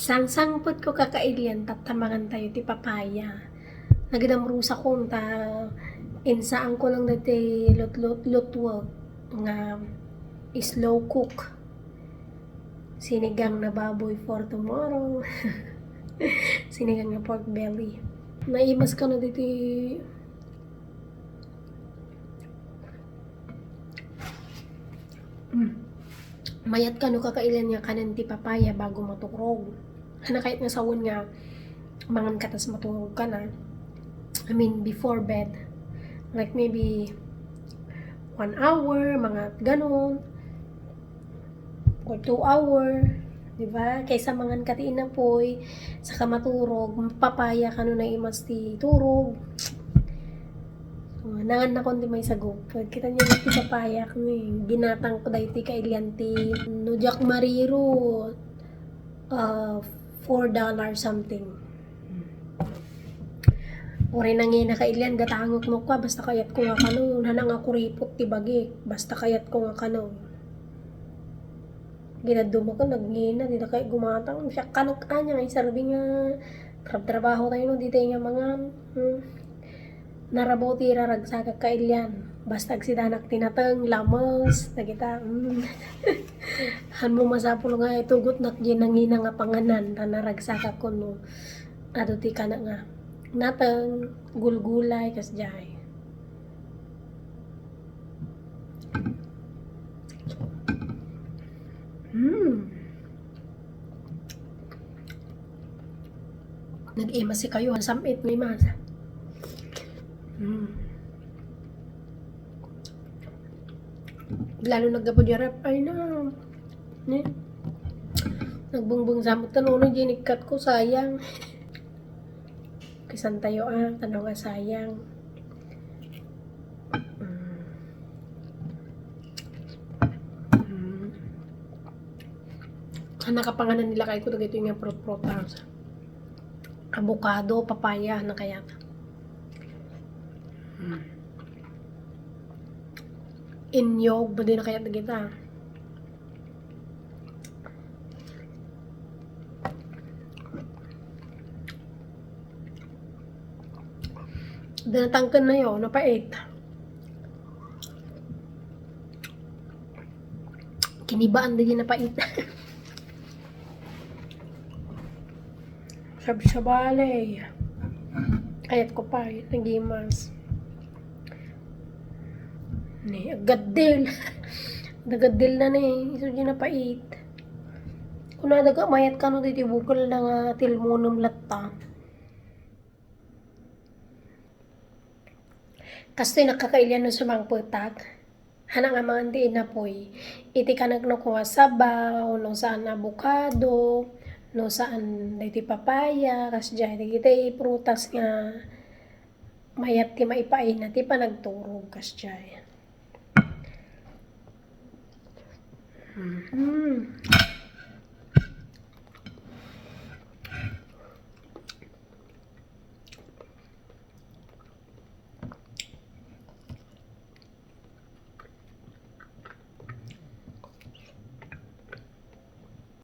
Sang-sangpot ko kakailian tatamangan tayo ti papaya. Nagdamrusa ko ta insaan ko lang dati lot-lot lotwag nga slow cook. Sinigang na baboy for tomorrow. Sinigang na pork belly. Naimas ka na dito Mm. Mayat ka no kakailan nga kanan ti papaya bago matukrog. Hana kahit nga sawon nga mangan ka tas matulog ka na. I mean, before bed. Like maybe one hour, mga ganon. Or two hour. Diba? Kaysa mangan ka ti inapoy, saka maturog, papaya ka no na imas ti turog. So, nangan na kundi may sagop. Kita niyo ti papaya kami. Binatang ko dahi ti kailian ti Nujak Mariro. Uh, four dollar something. Uri nang nga kailian, gatangok mo ka, basta kayat ko nga kanon. Hanang nga kuripot ti bagik, basta kayat ko nga kanon. Ginaduma ko, nagngina, di na kayo gumatang. Siya kanok ka niya, ay sarbi nga, trab trabaho tayo no, di tayo nga mga, hmm, narabaw ti raragsaga kailian. Basta agsidanak tinatang, lamos, na kita, mm. Han mo masapul nga itugot nak ginangina nga panganan, na naragsaga ko no. Ado ti ka na nga. Natang, gulgulay, kas jay. Hmm. Nag-ima si kayo, samit may masa. Hmm. Lalo naggapo di rep, ay na. Ne? Nagbungbong sa mo, tanong na ginikat ko, sayang. Kisan tayo ah, tanong nga sayang. Hmm. Hmm. Ang nakapanganan nila kay ko dagito yung prot-protang avocado, papaya na kaya. Hmm. Inyog, ba din na kaya kita? Dinatangkan na yun, napait. Kinibaan din yung napait. Sabi sa balay. Kayat ko pa, nagimas. Ni, agadil. Nagadil na ni, iso di na pait. Kung nadaga, mayat ka no, dito bukal na nga tilmonum latta. Kasi nakakailyan no sa mga. Hana nga mga hindi na po'y. Iti ka nagnakuha sabaw, no saan avocado, no saan dayti papaya kas jay dayti prutas nga mayat ti maipain na ti panagturog kas jay. Mm.